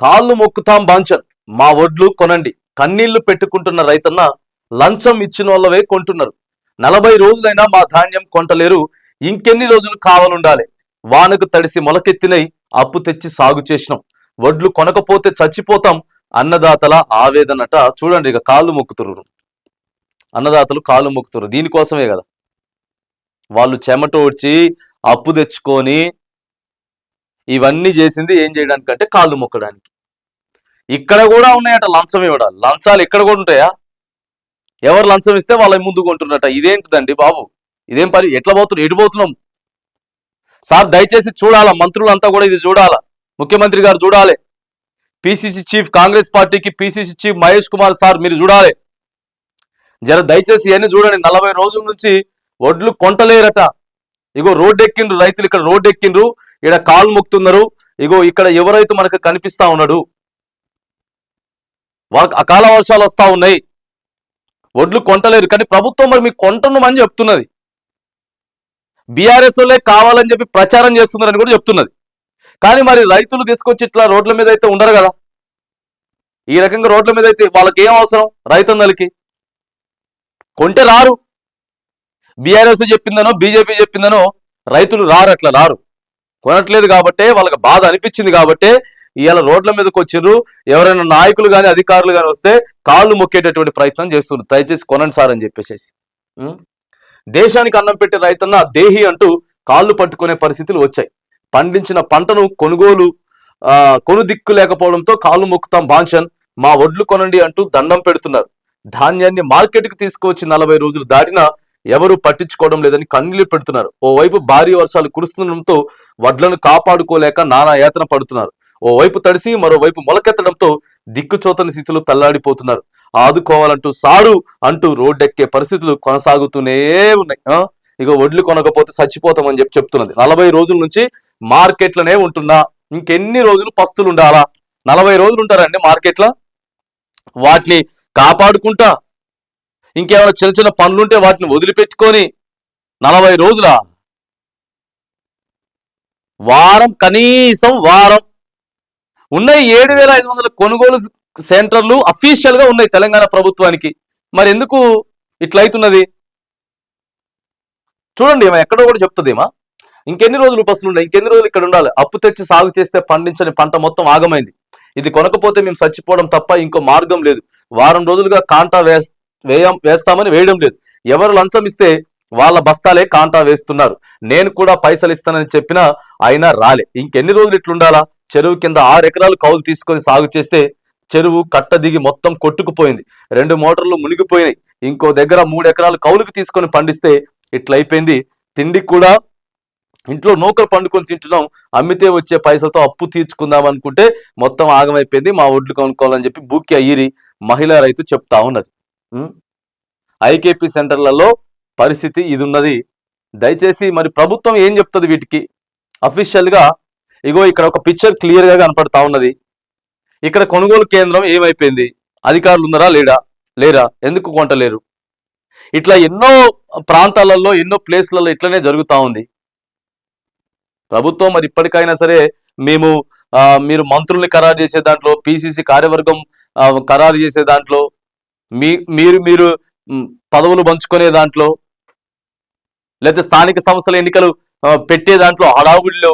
కాళ్ళు మొక్కుతాం బాంచన్. మా ఒడ్లు కొనండి. కన్నీళ్ళు పెట్టుకుంటున్న రైతన్న లంచం ఇచ్చిన వాళ్ళవే కొంటున్నారు. నలభై రోజులైనా మా ధాన్యం కొంటలేరు. ఇంకెన్ని రోజులు కావాలుండాలి. వానకు తడిసి మొలకెత్తినై అప్పు తెచ్చి సాగు చేసినాం. వడ్లు కొనకపోతే చచ్చిపోతాం. అన్నదాతల ఆవేదనట చూడండి ఇక కాళ్ళు మొక్కుతుర్రు. అన్నదాతలు కాళ్ళు మొక్కుతుర్రు. దీనికోసమే కదా. వాళ్ళు చెమట వచ్చి అప్పు తెచ్చుకొని ఇవన్నీ చేసింది ఏం చేయడానికి అంటే కాళ్ళు మొక్కడానికి. ఇక్కడ కూడా ఉన్నాయట లంచం ఇవ్వడం? లంచాలు ఇక్కడ కూడా ఉంటాయా ఎవరు లంచం ఇస్తే వాళ్ళ ముందు కొంటున్నట ఇదేంటిదండి బాబు? ఇదేం పని? ఎట్లా పోతున్నాం ఎటు పోతున్నాం సార్ దయచేసి చూడాలా మంత్రులంతా కూడా ఇది చూడాలా? ముఖ్యమంత్రి గారు చూడాలి. పిసిసి చీఫ్ కాంగ్రెస్ పార్టీకి PCC chief Mahesh Kumar sir మీరు చూడాలి. జర దయచేసి ఇవన్నీ చూడండి. నలభై రోజుల నుంచి వడ్లు కొంటలేరట. ఇగో రోడ్డు ఎక్కిండ్రు రైతులు ఇక్కడ రోడ్డు ఎక్కిండ్రు ఇక్కడ కాలు మొక్కుతున్నారు. ఇగో ఇక్కడ ఎవరైతే మనకు కనిపిస్తా ఉన్నాడు వాళ్ళకి అకాల వర్షాలు వస్తా ఉన్నాయి. వడ్లు కొంటలేరు కానీ ప్రభుత్వం మరి మీకు కొంటున్నామని చెప్తున్నది. బీఆర్ఎస్ వాళ్ళే కావాలని చెప్పి ప్రచారం చేస్తున్నారని కూడా చెప్తున్నది. కానీ మరి రైతులు తీసుకొచ్చి ఇట్లా రోడ్ల మీద అయితే ఉండరు కదా? ఈ రకంగా రోడ్ల మీద అయితే వాళ్ళకి ఏం అవసరం? రైతన్నలకి. కొంటే రారు. బీఆర్ఎస్ చెప్పిందనో బీజేపీ చెప్పిందనో రైతులు రారు అట్లా రారు. కొనట్లేదు కాబట్టే వాళ్ళకి బాధ అనిపించింది కాబట్టే ఇవాళ రోడ్ల మీదకి వచ్చిర్రు. ఎవరైనా నాయకులు కానీ అధికారులు కానీ వస్తే కాళ్ళు మొక్కేటటువంటి ప్రయత్నం చేస్తున్నారు. దయచేసి కొనండి సార్ అని చెప్పేసి దేశానికి అన్నం పెట్టే రైతన్న దేహి అంటూ కాళ్ళు పట్టుకునే పరిస్థితులు వచ్చాయి. పండించిన పంటను కొనుగోలు ఆ, కొను దిక్కు లేకపోవడంతో కాళ్ళు మొక్కుతాం బాన్షన్ మా ఒడ్లు కొనండి అంటూ దండం పెడుతున్నారు. ధాన్యాన్ని మార్కెట్కి తీసుకువచ్చి నలభై రోజులు దాటినా ఎవరు పట్టించుకోవడం లేదని కన్నీళ్ళు పెడుతున్నారు. ఓవైపు భారీ వర్షాలు కురుస్తుండడంతో వడ్లను కాపాడుకోలేక నానా యాతన పడుతున్నారు. ఓవైపు తడిసి మరోవైపు మొలకెత్తడంతో దిక్కుచోతని స్థితిలో తల్లాడిపోతున్నారు. ఆదుకోవాలంటూ సాడు అంటూ రోడ్డెక్కే పరిస్థితులు కొనసాగుతూనే ఉన్నాయి. ఇక వడ్లు కొనకపోతే చచ్చిపోతామని చెప్పి చెప్తున్నది. నలభై రోజుల నుంచి మార్కెట్లనే ఉంటున్నా. ఇంకెన్ని రోజులు పస్తులు ఉండాలా? నలభై రోజులు ఉంటారండి మార్కెట్లో? వాటిని కాపాడుకుంటా ఇంకేమైనా చిన్న చిన్న పనులుంటే వాటిని వదిలిపెట్టుకొని నలభై రోజుల? వారం కనీసం వారం. ఉన్నాయి ఏడు వేల ఐదు వందల కొనుగోలు సెంటర్లు అఫీషియల్గా ఉన్నాయి తెలంగాణ ప్రభుత్వానికి. మరి ఎందుకు ఇట్లయితున్నది? చూడండి ఏమో ఎక్కడో కూడా చెప్తుందేమా ఇంకెన్ని రోజులు పసులు ఉన్నాయి ఇంకెన్ని రోజులు ఇక్కడ ఉండాలి? అప్పు తెచ్చి సాగు చేస్తే పండించని పంట మొత్తం ఆగమైంది. ఇది కొనకపోతే మేము చచ్చిపోవడం తప్ప ఇంకో మార్గం లేదు. వారం రోజులుగా కాంటా వేస్ వేయం వేస్తామని వేయడం లేదు. ఎవరు లంచం ఇస్తే వాళ్ళ బస్తాలే కాంటా వేస్తున్నారు. నేను కూడా పైసలు ఇస్తానని చెప్పినా అయినా రాలే. ఇంకెన్ని రోజులు ఇట్లుండాలా? చెరువు కింద ఆరు ఎకరాలు కౌలు తీసుకొని సాగు చేస్తే చెరువు కట్ట దిగి మొత్తం కొట్టుకుపోయింది. రెండు మోటార్లు మునిగిపోయినాయి. ఇంకో దగ్గర మూడు ఎకరాలు కౌలుకు తీసుకొని పండిస్తే ఇట్లయిపోయింది. తిండి కూడా ఇంట్లో నూకలు పండుకొని తింటున్నాం. అమ్మితే వచ్చే పైసలతో అప్పు తీర్చుకుందాం అనుకుంటే మొత్తం ఆగమైపోయింది. మా ఒడ్లు కొనుక్కోవాలని చెప్పి బూకి అయ్యిరి మహిళా రైతు చెప్తా ఉన్నది. ఐకేపీ సెంటర్లలో పరిస్థితి ఇది ఉన్నది దయచేసి మరి ప్రభుత్వం ఏం చెప్తుంది వీటికి? అఫీషియల్గా ఇగో ఇక్కడ ఒక పిక్చర్ క్లియర్గా కనపడతా ఉన్నది. ఇక్కడ కొనుగోలు కేంద్రం ఏమైపోయింది? అధికారులు ఉన్నారా లేడా? లేరా? ఎందుకు కొంటలేరు? ఇట్లా ఎన్నో ప్రాంతాలలో ఎన్నో ప్లేస్లలో ఇట్లనే జరుగుతూ ఉంది. ప్రభుత్వం మరి ఇప్పటికైనా సరే మేము మీరు మంత్రుల్ని ఖరారు చేసే దాంట్లో పిసిసి కార్యవర్గం ఖరారు చేసే దాంట్లో మీ మీరు మీరు పదవులు పంచుకునే దాంట్లో లేదా స్థానిక సంస్థల ఎన్నికలు పెట్టే దాంట్లో హడావుడిలో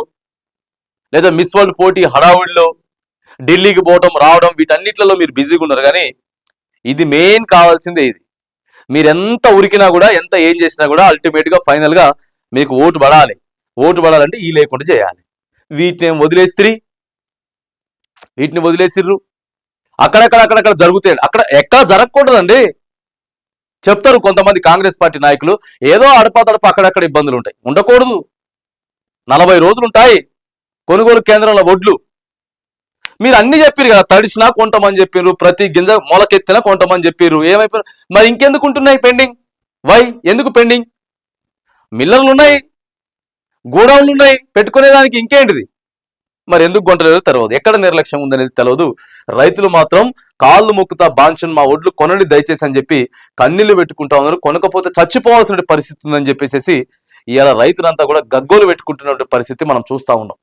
లేదా మిస్ వరల్డ్ పోటీ హడావుడిలో ఢిల్లీకి పోవడం రావడం వీటన్నిటిలో మీరు బిజీగా ఉన్నారు. కానీ ఇది మెయిన్ కావాల్సిందే ఇది. మీరు ఎంత ఉరికినా కూడా ఎంత ఏం చేసినా కూడా అల్టిమేట్గా ఫైనల్గా మీకు ఓటు పడాలి. ఓటు పడాలంటే ఈ లేకుండా చేయాలి. వీటిని వదిలేస్త్రీ వీటిని వదిలేసిర్రు? అక్కడక్కడ అక్కడక్కడ జరుగుతాయి? అక్కడ ఎక్కడ జరగకూడదండి. చెప్తారు కొంతమంది కాంగ్రెస్ పార్టీ నాయకులు ఏదో అడపాతడప అక్కడక్కడ ఇబ్బందులు ఉంటాయి. ఉండకూడదు. నలభై రోజులు ఉంటాయి కొనుగోలు కేంద్రంలో వడ్లు మీరు అన్ని చెప్పారు కదా తడిసినా కొంటామని చెప్పారు ప్రతి గింజ మొలకెత్తినా కొంటామని చెప్పారు ఏమైపోయారు మరి ఇంకెందుకు ఉంటున్నాయి పెండింగ్? వై? ఎందుకు పెండింగ్? మిల్లర్లు ఉన్నాయి గోడౌన్లు ఉన్నాయి పెట్టుకునేదానికి ఇంకేంటిది? మరి ఎందుకు కొంటలేదో తెలియదు ఎక్కడ నిర్లక్ష్యం ఉందనేది తెలియదు రైతులు మాత్రం కాళ్ళు మొక్కుతా బాంచన్ మా ఒడ్లు కొనండి దయచేసి అని చెప్పి కన్నీళ్ళు పెట్టుకుంటా ఉన్నారు. కొనకపోతే చచ్చిపోవాల్సిన పరిస్థితి ఉందని చెప్పేసి ఇలా రైతులంతా కూడా గగ్గోలు పెట్టుకుంటున్న పరిస్థితి మనం చూస్తా ఉన్నాం.